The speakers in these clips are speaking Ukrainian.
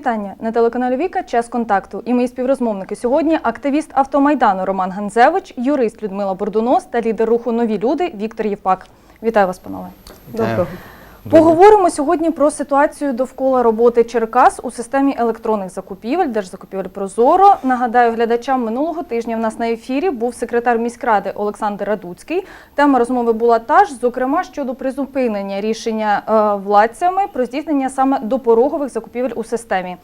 вітання на телеканалі Віка Час контакту. І мої співрозмовники сьогодні активіст автомайдану Роман Ганзевич, юрист Людмила Бордунос та лідер руху Нові люди Віктор Євпак. Вітаю вас, панове. Доброго. Поговоримо сьогодні про ситуацію довкола роботи Черкас у системі електронних закупівель, держзакупівель Прозоро. Нагадаю, глядачам минулого тижня в нас на ефірі був секретар міськради Олександр Радуцький. Тема розмови була та ж, зокрема щодо призупинення рішення е, владцями про здійснення саме допорогових закупівель у системі.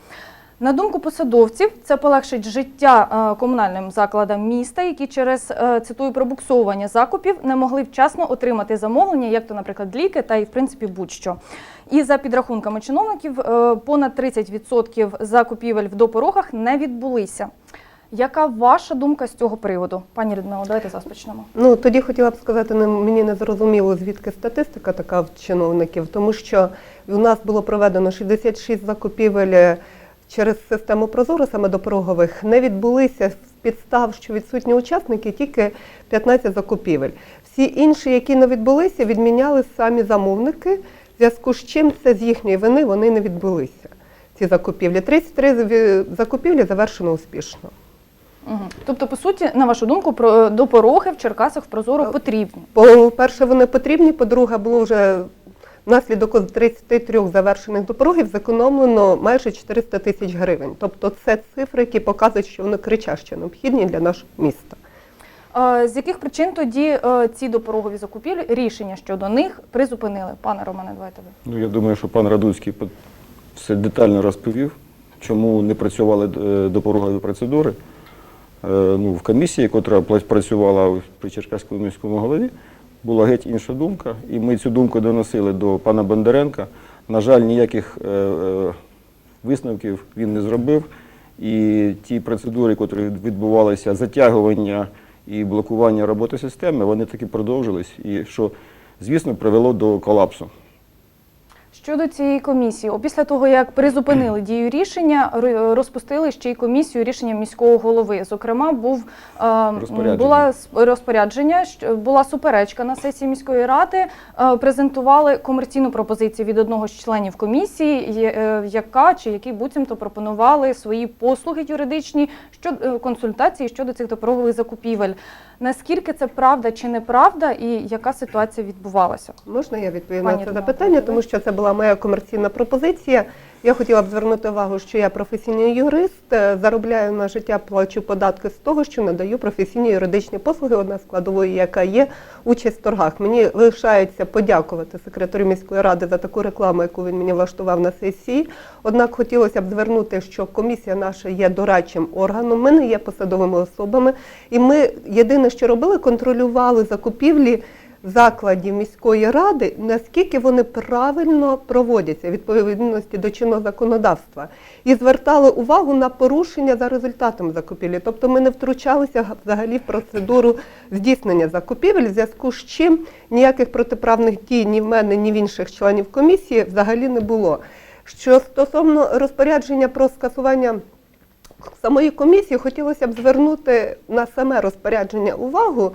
На думку посадовців, це полегшить життя е, комунальним закладам міста, які через е, цитую пробуксовування закупів не могли вчасно отримати замовлення, як то, наприклад, ліки та і в принципі будь-що. І за підрахунками чиновників, е, понад 30% закупівель в допорогах не відбулися. Яка ваша думка з цього приводу, пані Людмила? Давайте зараз. Ну тоді хотіла б сказати, не- мені не зрозуміло, звідки статистика така в чиновників, тому що у нас було проведено 66 закупівель через систему Прозоро, саме до порогових, не відбулися з підстав, що відсутні учасники, тільки 15 закупівель. Всі інші, які не відбулися, відміняли самі замовники. В зв'язку з чим це з їхньої вини вони не відбулися. Ці закупівлі. 33 закупівлі завершено успішно. Угу. Тобто, по суті, на вашу думку, про допороги в Черкасах в Прозоро потрібні. По-перше, вони потрібні. По-друге, було вже внаслідок 33 завершених допорогів зекономлено майже 400 тисяч гривень. Тобто це цифри, які показують, що вони кричаще необхідні для нашого міста. З яких причин тоді е, ці допорогові закупівлі рішення щодо них призупинили? Пане Романе, давайте ви. Ну, я думаю, що пан Радуцький все детально розповів, чому не працювали е, допорогові процедури. Е, Ну, в комісії, яка працювала при Черкаському міському голові, була геть інша думка, і ми цю думку доносили до пана Бондаренка. На жаль, ніяких е, е, висновків він не зробив. І ті процедури, які відбувалися, затягування і блокування роботи системи, вони таки продовжились. І що, звісно, привело до колапсу. Щодо цієї комісії, після того як призупинили дію рішення, ро- розпустили ще й комісію рішенням міського голови. Зокрема, був е, Розпорядження. була розпорядження, була суперечка на сесії міської ради. е, Презентували комерційну пропозицію від одного з членів комісії, е, яка чи який буцімто пропонували свої послуги юридичні щодо консультації щодо цих допорогових закупівель. Наскільки це правда чи неправда, і яка ситуація відбувалася? Можна я відповім на це запитання, тому що це була моя комерційна пропозиція. Я хотіла б звернути увагу, що я професійний юрист, е, заробляю на життя, плачу податки з того, що надаю професійні юридичні послуги, одна складової, яка є участь в торгах. Мені лишається подякувати секретарю міської ради за таку рекламу, яку він мені влаштував на сесії. Однак хотілося б звернути, що комісія наша є дорадчим органом. Ми не є посадовими особами, і ми єдине, що робили, контролювали закупівлі закладів міської ради, наскільки вони правильно проводяться відповідності до чинного законодавства, і звертали увагу на порушення за результатом закупівлі. Тобто ми не втручалися взагалі в процедуру здійснення закупівель, в зв'язку з чим ніяких протиправних дій ні в мене, ні в інших членів комісії взагалі не було. Що стосовно розпорядження про скасування самої комісії хотілося б звернути на саме розпорядження увагу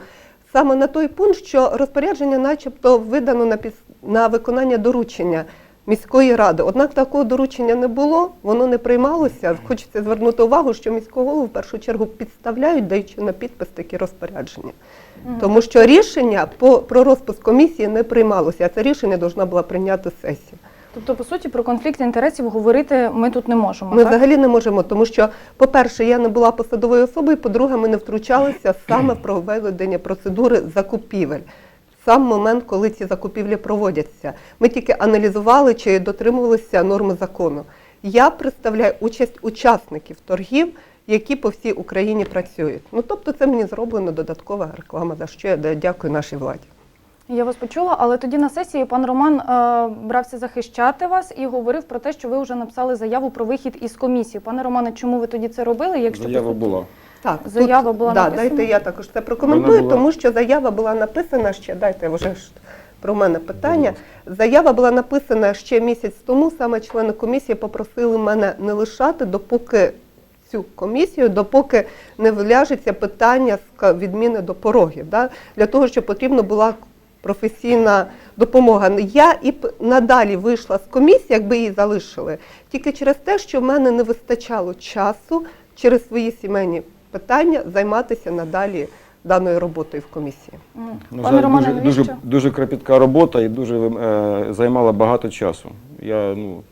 саме на той пункт, що розпорядження, начебто, видано на піс... на виконання доручення міської ради. Однак такого доручення не було, воно не приймалося. Хочеться звернути увагу, що міського голову в першу чергу підставляють, даючи на підпис такі розпорядження. Тому що рішення по про розпуск комісії не приймалося, а це рішення повинна була прийняти сесія. Тобто, по суті, про конфлікт інтересів говорити ми тут не можемо. Ми так? взагалі не можемо, тому що, по-перше, я не була посадовою особою, по-друге, ми не втручалися саме в проведення процедури закупівель. Сам момент, коли ці закупівлі проводяться. Ми тільки аналізували, чи дотримувалися норми закону. Я представляю участь учасників торгів, які по всій Україні працюють. Ну тобто, це мені зроблено додаткова реклама, за що я дякую нашій владі. Я вас почула, але тоді на сесії пан Роман е, брався захищати вас і говорив про те, що ви вже написали заяву про вихід із комісії. Пане Романе, чому ви тоді це робили? Якщо Заява була. Так, Заява була да, написана? Дайте я також це прокоментую, була- тому що заява була написана ще. Дайте вже ж про мене питання. Заява була написана ще місяць тому. Саме члени комісії попросили мене не лишати, допоки цю комісію, допоки не вляжеться питання з відміни до порогів. Да? Для того, щоб потрібна була професійна допомога. Я і надалі вийшла з комісії, якби її залишили, тільки через те, що в мене не вистачало часу через свої сімейні питання займатися надалі даною роботою в комісії. На Пане Романе, дуже, дуже, навіщо? дуже кропітка робота і дуже е, займала багато часу. Я, ну,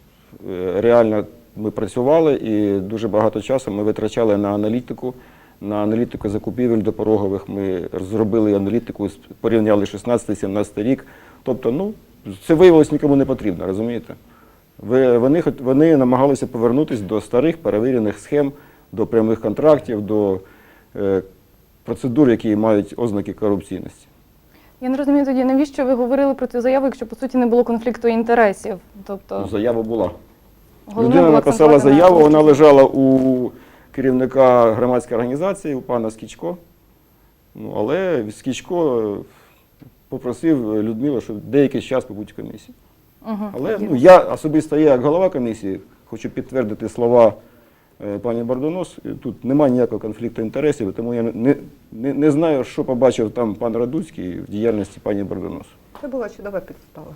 е, реально ми працювали і дуже багато часу ми витрачали на аналітику, на аналітику закупівель допорогових. Ми зробили аналітику, порівняли 16-17 рік. Тобто, ну, це виявилось нікому не потрібно, розумієте? Вони, вони намагалися повернутися до старих перевірених схем, до прямих контрактів, до е, процедур, які мають ознаки корупційності. Я не розумію тоді, навіщо ви говорили про цю заяву, якщо по суті не було конфлікту інтересів. Тобто Ну, Заява була. головне Людина написала заяву, вона лежала у керівника громадської організації, у пана Скічко. Ну, але Скічко попросив Людмилу, що деякий час побудь в комісії. Мгм. Але ну, я особисто я, як голова комісії, хочу підтвердити слова е, пані Бардонос. Тут немає ніякого конфлікту інтересів, тому я не, не, не знаю, що побачив там пан Радуцький в діяльності пані Бардонос. Це була чудова підстава.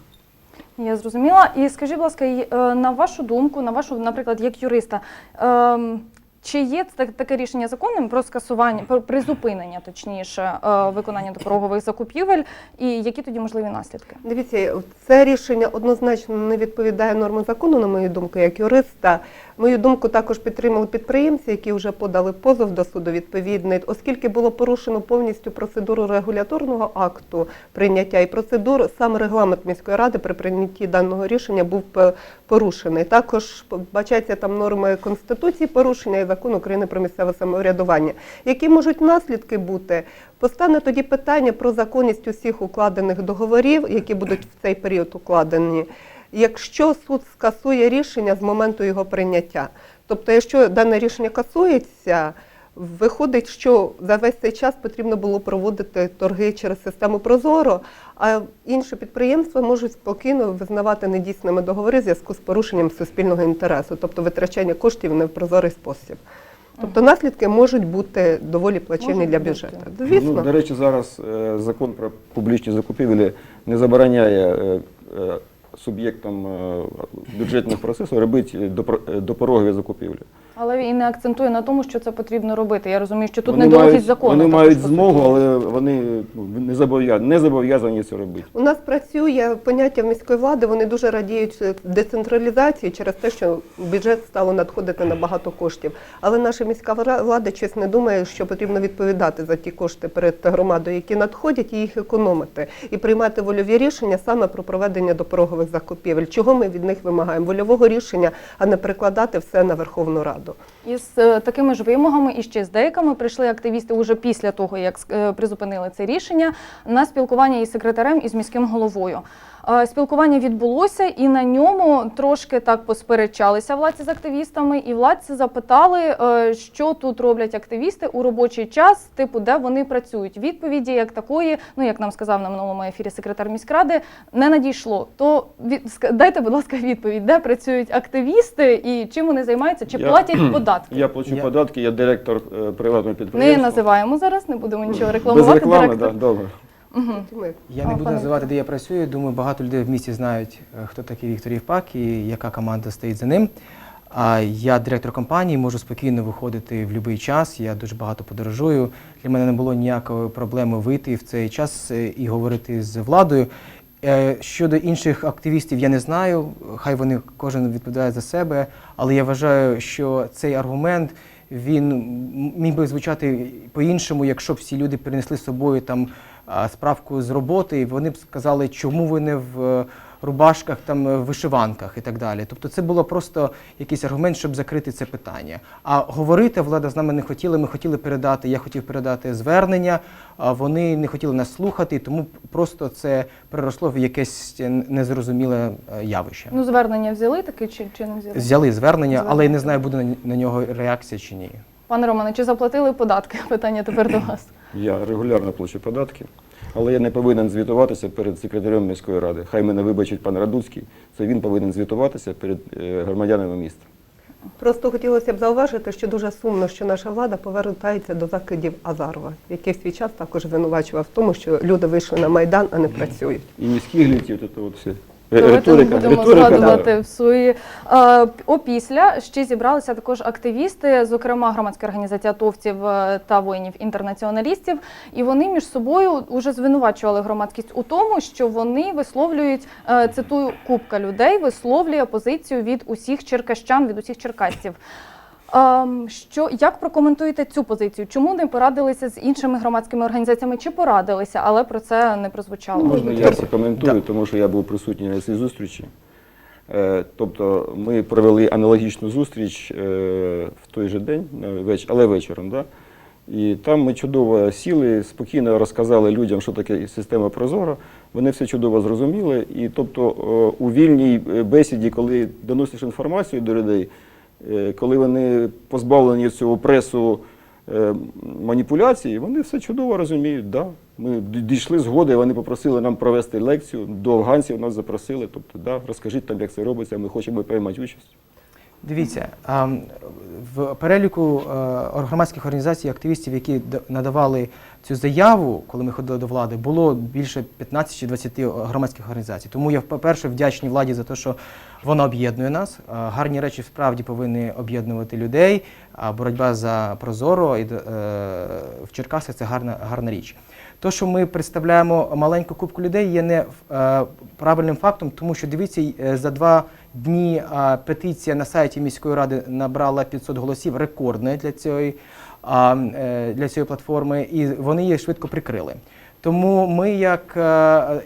Я зрозуміла. І скажіть, будь ласка, е, на вашу думку, на вашу, наприклад, як юриста, ем, чи є так- таке рішення законним про скасування, про призупинення, точніше, е, виконання допорогових закупівель, і які тоді можливі наслідки? Дивіться, це рішення однозначно не відповідає нормам закону, на мою думку, як юриста. Мою думку також підтримали підприємці, які вже подали позов до суду відповідний, оскільки було порушено повністю процедуру регуляторного акту прийняття і процедур, сам регламент міської ради при прийнятті даного рішення був порушений. Також бачаться там норми конституції порушення і закону України про місцеве самоврядування. Які можуть наслідки бути? Постане тоді питання про законність усіх укладених договорів, які будуть в цей період укладені, якщо суд скасує рішення з моменту його прийняття. Тобто, якщо дане рішення касується, виходить, що за весь цей час потрібно було проводити торги через систему Прозоро, а інші підприємства можуть спокійно визнавати недійсними договори в зв'язку з порушенням суспільного інтересу, тобто витрачання коштів не в непрозорий спосіб. Тобто наслідки можуть бути доволі плачевні для бюджету. Звісно. Ну, до речі, зараз е, закон про публічні закупівлі не забороняє е, е, суб'єктам е, бюджетних процесів робити допорогові закупівлі. Але і не акцентує на тому, що це потрібно робити. Я розумію, що тут вони недолугість закону. вони також, мають змогу, але вони ну, не зобов'язані, не зобов'язані це робити. У нас працює поняття міської влади, вони дуже радіють децентралізації через те, що бюджет стало надходити набагато коштів. Але наша міська влада щось не думає, що потрібно відповідати за ті кошти перед громадою, які надходять, і їх економити, і приймати вольові рішення саме про проведення допорогових закупівель. Чого ми від них вимагаємо? Вольового рішення, а не прикладати все на Верховну Раду. І Із е, такими ж вимогами, і ще з деякими прийшли активісти уже після того, як е, призупинили це рішення на спілкування із секретарем і з міським головою. Спілкування відбулося, і на ньому трошки так посперечалися владці з активістами, і владці запитали, е, що тут роблять активісти у робочий час, типу, де вони працюють. Відповіді як такої, ну як нам сказав на минулому ефірі секретар міськради, не надійшло. То дайте, будь ласка, відповідь, де працюють активісти і чим вони займаються, чи Я- платять податки. Я плачу Я- податки, я директор е, приватного Не називаємо зараз, не будемо нічого Без рекламувати. реклами, директор. да, добре. Ми Я А, не буду називати, де я працюю. Думаю, багато людей в місті знають, е, хто такий Віктор Євпак і яка команда стоїть за ним. А я директор компанії, можу спокійно виходити в будь-який час. Я дуже багато подорожую. Для мене не було ніякої проблеми вийти в цей час е, і говорити з владою. Е, Щодо інших активістів, я не знаю. Хай вони кожен відповідає за себе, але я вважаю, що цей аргумент він міг би звучати по-іншому, якщо б всі люди принесли з собою там справку з роботи, і вони б сказали, чому ви не в е, рубашках, там е, вишиванках і так далі. Тобто це було просто якийсь аргумент, щоб закрити це питання. А говорити влада з нами не хотіла. Ми хотіли передати, я хотів передати звернення, а вони не хотіли нас слухати, тому просто це переросло в якесь незрозуміле е, явище. Ну, звернення взяли таке чи, чи не взяли? Взяли звернення, але я не знаю, буде на- на нього реакція чи ні. Пане Романе, чи заплатили податки? Питання тепер до вас. Я регулярно плачу податки, але я не повинен звітуватися перед секретарем міської ради. Хай мене вибачить пан Радуцький, це він повинен звітуватися перед е, громадянами міста. Просто хотілося б зауважити, що дуже сумно, що наша влада повертається до закидів Азарова, який в свій час також звинувачував в тому, що люди вийшли на майдан, а не працюють. І міських літів, то все. Е, Давайте не будемо згадувати в. Е, Опісля ще зібралися також активісти, зокрема громадська організація атовців е, та воїнів-інтернаціоналістів, і вони між собою вже звинувачували громадськість у тому, що вони висловлюють, е, цитую, купка людей висловлює позицію від усіх черкащан, від усіх черкасців. Ем, Що як прокоментуєте цю позицію? Чому не порадилися з іншими громадськими організаціями? Чи порадилися, але про це не прозвучало? Можна я прокоментую, да. тому що я був присутній на цій зустрічі. Е, Тобто ми провели аналогічну зустріч е, в той же день, веч- але вечором. Да? І там ми чудово сіли, спокійно розказали людям, що таке система Прозоро. Вони все чудово зрозуміли. І тобто е, у вільній бесіді, коли доносиш інформацію до людей, коли вони позбавлені цього пресу е, маніпуляцій, вони все чудово розуміють. Да. Ми дійшли згоди, вони попросили нам провести лекцію, до афганців нас запросили. Тобто, да, розкажіть там, як це робиться, ми хочемо приймати участь. Дивіться, в переліку е, громадських організацій, активістів, які надавали цю заяву, коли ми ходили до влади, було більше 15 чи 20 громадських організацій. Тому я, по-перше, вдячний владі за те, що вона об'єднує нас. Е, Гарні речі справді повинні об'єднувати людей. А боротьба за прозоро і е, в Черкасах це гарна, гарна річ. То, що ми представляємо маленьку кубку людей, є не е, правильним фактом, тому що дивіться, за два дні петиція на сайті міської ради набрала 500 голосів, рекордне для цієї, для цієї платформи, і вони її швидко прикрили. Тому ми, як е,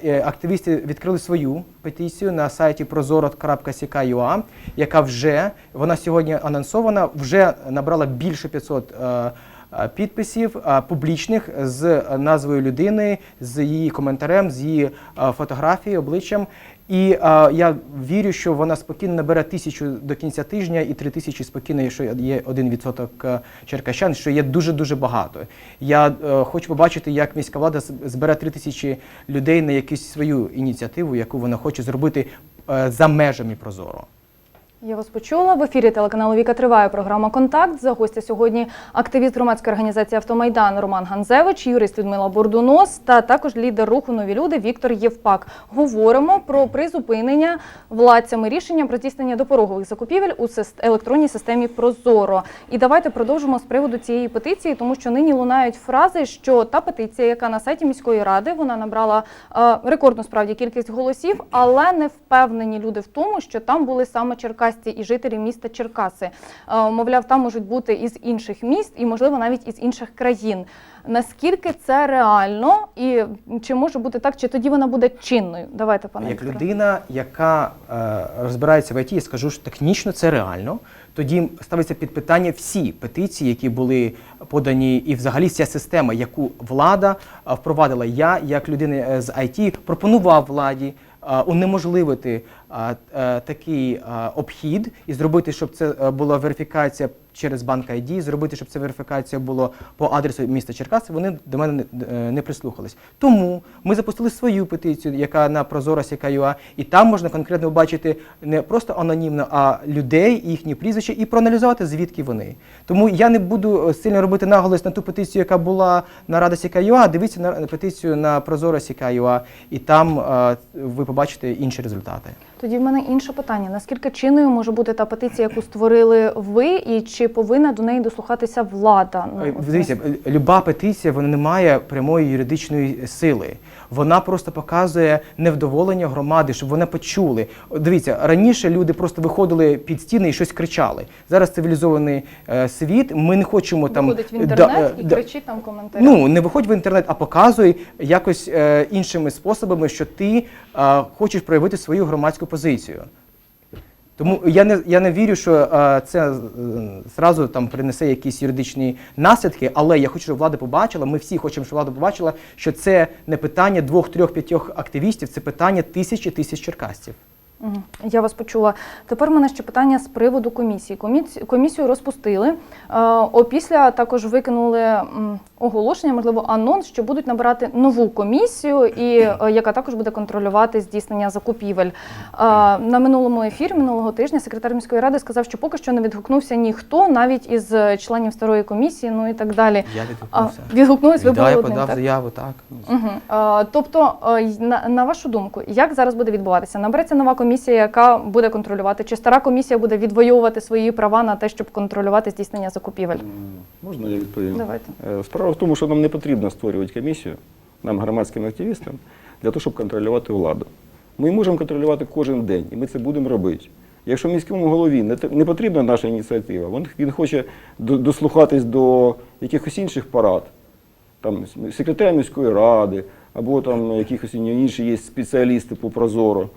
е, активісти, відкрили свою петицію на сайті prozorot.ck.ua, яка вже вона сьогодні анонсована, вже набрала більше 500 е, е, підписів е, публічних з назвою людини, з її коментарем, з її е, фотографією, обличчям. І е, я вірю, що вона спокійно набере тисячу до кінця тижня і три тисячі спокійно, якщо є один відсоток е, черкащан, що є дуже дуже багато. Я е, хочу побачити, як міська влада збере три тисячі людей на якусь свою ініціативу, яку вона хоче зробити е, за межами Прозоро. Я вас почула. В ефірі телеканалу Віка триває програма Контакт. За гостя сьогодні активіст громадської організації Автомайдан Роман Ганзевич, юрист Людмила Бурдунос та також лідер руху Нові люди Віктор Євпак. Говоримо про призупинення владцями рішення про здійснення допорогових закупівель у електронній системі Прозоро. І давайте продовжимо з приводу цієї петиції, тому що нині лунають фрази, що та петиція, яка на сайті міської ради, вона набрала е, рекордну справді кількість голосів, але не впевнені люди в тому, що там були саме черкасці і жителі міста Черкаси. Е, Мовляв, там можуть бути із інших міст і, можливо, навіть із інших країн. Наскільки це реально, і чи може бути так, чи тоді вона буде чинною? Давайте, пане Як Вікторе. людина, яка е, розбирається в ІТ, я скажу, що технічно це реально. Тоді ставиться під питання всі петиції, які були подані, і взагалі ця система, яку влада е, впровадила. Я, як людина е, з ІТ, пропонував владі унеможливити такий е, обхід і зробити, щоб це е, була верифікація через банк ID, зробити, щоб ця верифікація була по адресу міста Черкаси. Вони до мене не, е, прислухались. Тому ми запустили свою петицію, яка на Prozora.ua, і там можна конкретно побачити не просто анонімно, а людей, їхні прізвища, і проаналізувати, звідки вони. Тому я не буду сильно робити наголос на ту петицію, яка була на Rada.ua, Дивіться на петицію на Prozora.ua, і там ви побачите інші результати. Тоді в мене інше питання: наскільки чинною може бути та петиція, яку створили ви, і чи повинна до неї дослухатися влада? Ну, Дивіться, люба петиція вона не має прямої юридичної сили. Вона просто показує невдоволення громади, щоб вони почули. Дивіться, раніше люди просто виходили під стіни і щось кричали. Зараз цивілізований е, світ. Ми не хочемо там Виходить в інтернет да, і да, кричить там коментарі. Ну, не виходь в інтернет, а показуй якось е, іншими способами, що ти е, хочеш проявити свою громадську позицію. Тому я не, я не вірю, що е, це е, зразу там принесе якісь юридичні наслідки, але я хочу, щоб влада побачила, ми всі хочемо, щоб влада побачила, що це не питання двох, трьох, п'ятьох активістів, це питання тисячі тисяч черкасців. Я вас почула. Тепер у мене ще питання з приводу комісії. Комісію розпустили. Е, Опісля також викинули оголошення, можливо, анонс, що будуть набирати нову комісію, і е, яка також буде контролювати здійснення закупівель. На минулому ефірі минулого тижня секретар міської ради сказав, що поки що не відгукнувся ніхто, навіть із е, членів старої комісії, ну і так далі. Я відгукнувся. відгукнулись, ви були я одним, подав так? заяву, так. Угу. Тобто, е, на, на вашу думку, як зараз буде відбуватися? Набереться нова комісія, яка буде контролювати, чи стара комісія буде відвоювати свої права на те, щоб контролювати здійснення закупівель? Можна я відповім? Давайте. Е, Справа в тому, що нам не потрібно створювати комісію, нам, громадським активістам, для того, щоб контролювати владу. Ми можемо контролювати кожен день, і ми це будемо робити. Якщо міському голові не, потрібна наша ініціатива, він, хоче дослухатись до якихось інших парад, там секретаря міської ради, або там якихось інші є спеціалісти по прозоро.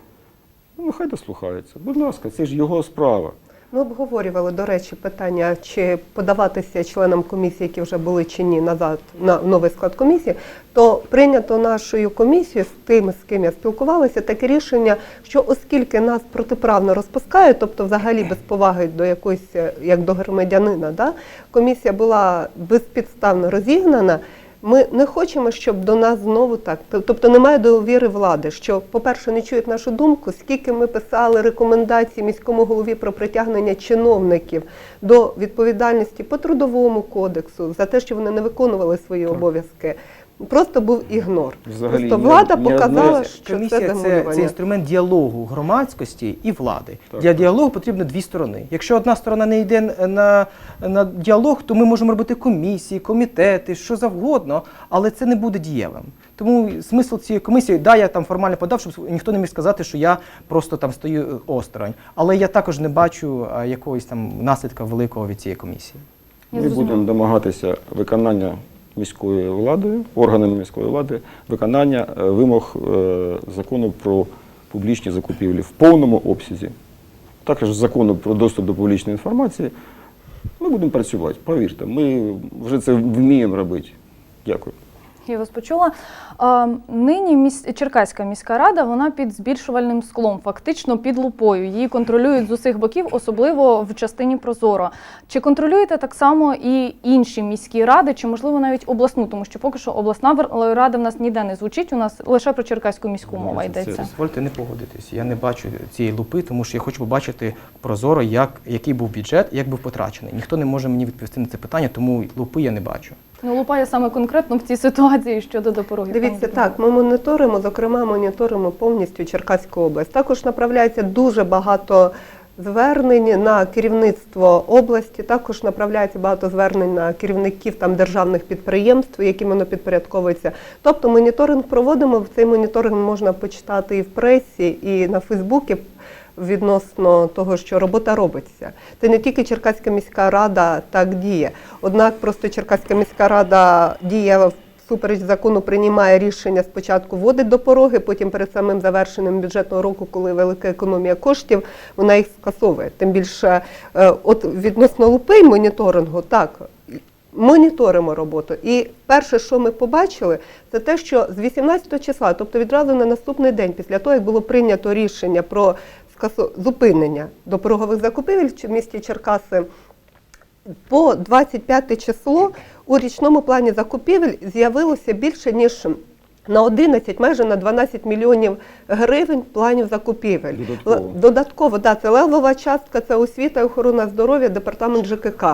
Ну, нехай дослухається. Будь ласка, це ж його справа. Ми обговорювали, до речі, питання, чи подаватися членам комісії, які вже були чи ні, назад на новий склад комісії, то прийнято нашою комісією з тими, з ким я спілкувалася, таке рішення, що оскільки нас протиправно розпускають, тобто взагалі без поваги до якоїсь, як до громадянина, да, комісія була безпідставно розігнана. Ми не хочемо, щоб до нас знову так. Тобто немає довіри влади, що, по-перше, не чують нашу думку, скільки ми писали рекомендації міському голові про притягнення чиновників до відповідальності по трудовому кодексу за те, що вони не виконували свої обов'язки. Просто був ігнор. Взагалі, Просто влада ні показала, одне- що Комісія це, це замовлювання. інструмент діалогу громадськості і влади. Так, Для діалогу потрібно дві сторони. Якщо одна сторона не йде на, на діалог, то ми можемо робити комісії, комітети, що завгодно, але це не буде дієвим. Тому смисл цієї комісії, да, я там формально подав, щоб ніхто не міг сказати, що я просто там стою е, осторонь. Але я також не бачу якогось там наслідка великого від цієї комісії. Ми будемо домагатися виконання міською владою, органами міської влади, виконання е, вимог е, закону про публічні закупівлі в повному обсязі. Також закону про доступ до публічної інформації. Ми будемо працювати, повірте, ми вже це вміємо робити. Дякую. Я вас почула. А, нині міс... Черкаська міська рада вона під збільшувальним склом, фактично під лупою. Її контролюють з усіх боків, особливо в частині Прозоро. Чи контролюєте так само і інші міські ради, чи можливо навіть обласну, тому що поки що обласна рада в нас ніде не звучить. У нас лише про черкаську міську мова йдеться. Дозвольте не погодитись. Я не бачу цієї лупи, тому що я хочу побачити прозоро, як, який був бюджет, як був потрачений. Ніхто не може мені відповісти на це питання, тому лупи я не бачу. Ну, лупає саме конкретно в цій ситуації щодо допороги. Дивіться, так, ми моніторимо, зокрема, моніторимо повністю Черкаську область. Також направляється дуже багато звернень на керівництво області, також направляється багато звернень на керівників там державних підприємств, яким воно підпорядковується. Тобто моніторинг проводимо. Цей моніторинг можна почитати і в пресі, і на Фейсбуці. Відносно того, що робота робиться, це не тільки Черкаська міська рада так діє. Однак просто Черкаська міська рада діє всупереч закону, приймає рішення спочатку вводить до пороги, потім перед самим завершенням бюджетного року, коли велика економія коштів, вона їх скасовує. Тим більше, е, от відносно лупи й моніторингу, так. Моніторимо роботу. І перше, що ми побачили, це те, що з 18 числа, тобто відразу на наступний день, після того, як було прийнято рішення про зупинення допорогових закупівель в місті Черкаси, по 25 число у річному плані закупівель з'явилося більше ніж на 11, майже на 12 мільйонів гривень планів закупівель. Додатково. Додатково, да, це левова частка, це освіта і охорона здоров'я, департамент ЖКК.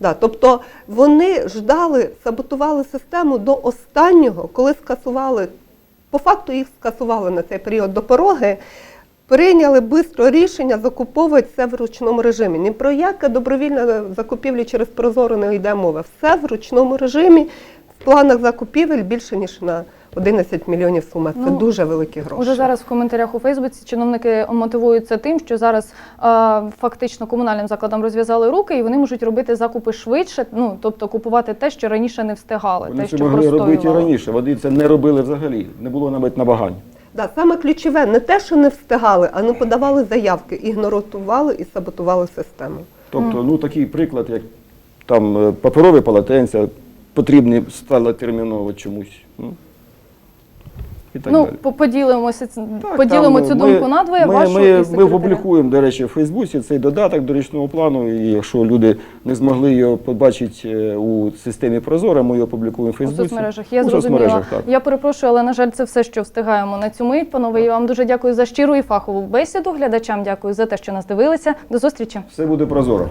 Да, тобто вони ждали, саботували систему до останнього, коли скасували, по факту їх скасували на цей період до пороги. Прийняли швидко рішення закуповувати все в ручному режимі. Ні про яке добровільне закупівлі через прозоро не йде мова. Все в ручному режимі. В планах закупівель більше ніж на 11 мільйонів сума. Це Ну, дуже великі гроші. Уже зараз в коментарях у Фейсбуці чиновники мотивуються тим, що зараз е, фактично комунальним закладам розв'язали руки, і вони можуть робити закупи швидше. Ну тобто купувати те, що раніше не встигали, Вони те, що могли робити і раніше. Вони це не робили взагалі. Не було навіть набагань. Да, саме ключове не те, що не встигали, а не подавали заявки, ігнорували і саботували систему. Тобто, ну такий приклад, як там е, паперові полотенця потрібні стали терміново чомусь. Ну, і так ну, далі. поділимося Так, поділимо там, цю ми- думку надвоє. Ми, вашу ми, ми секретаря. опублікуємо, до речі, в Фейсбуці цей додаток до річного плану. І якщо люди не змогли його побачити е, у системі Прозора, ми його опублікуємо в Фейсбуці. У соцмережах я У зрозуміла. соцмережах, так. Я перепрошую, але на жаль, це все, що встигаємо на цю мить. Панове, я вам дуже дякую за щиру і фахову бесіду. Глядачам дякую за те, що нас дивилися. До зустрічі. Все буде прозоро.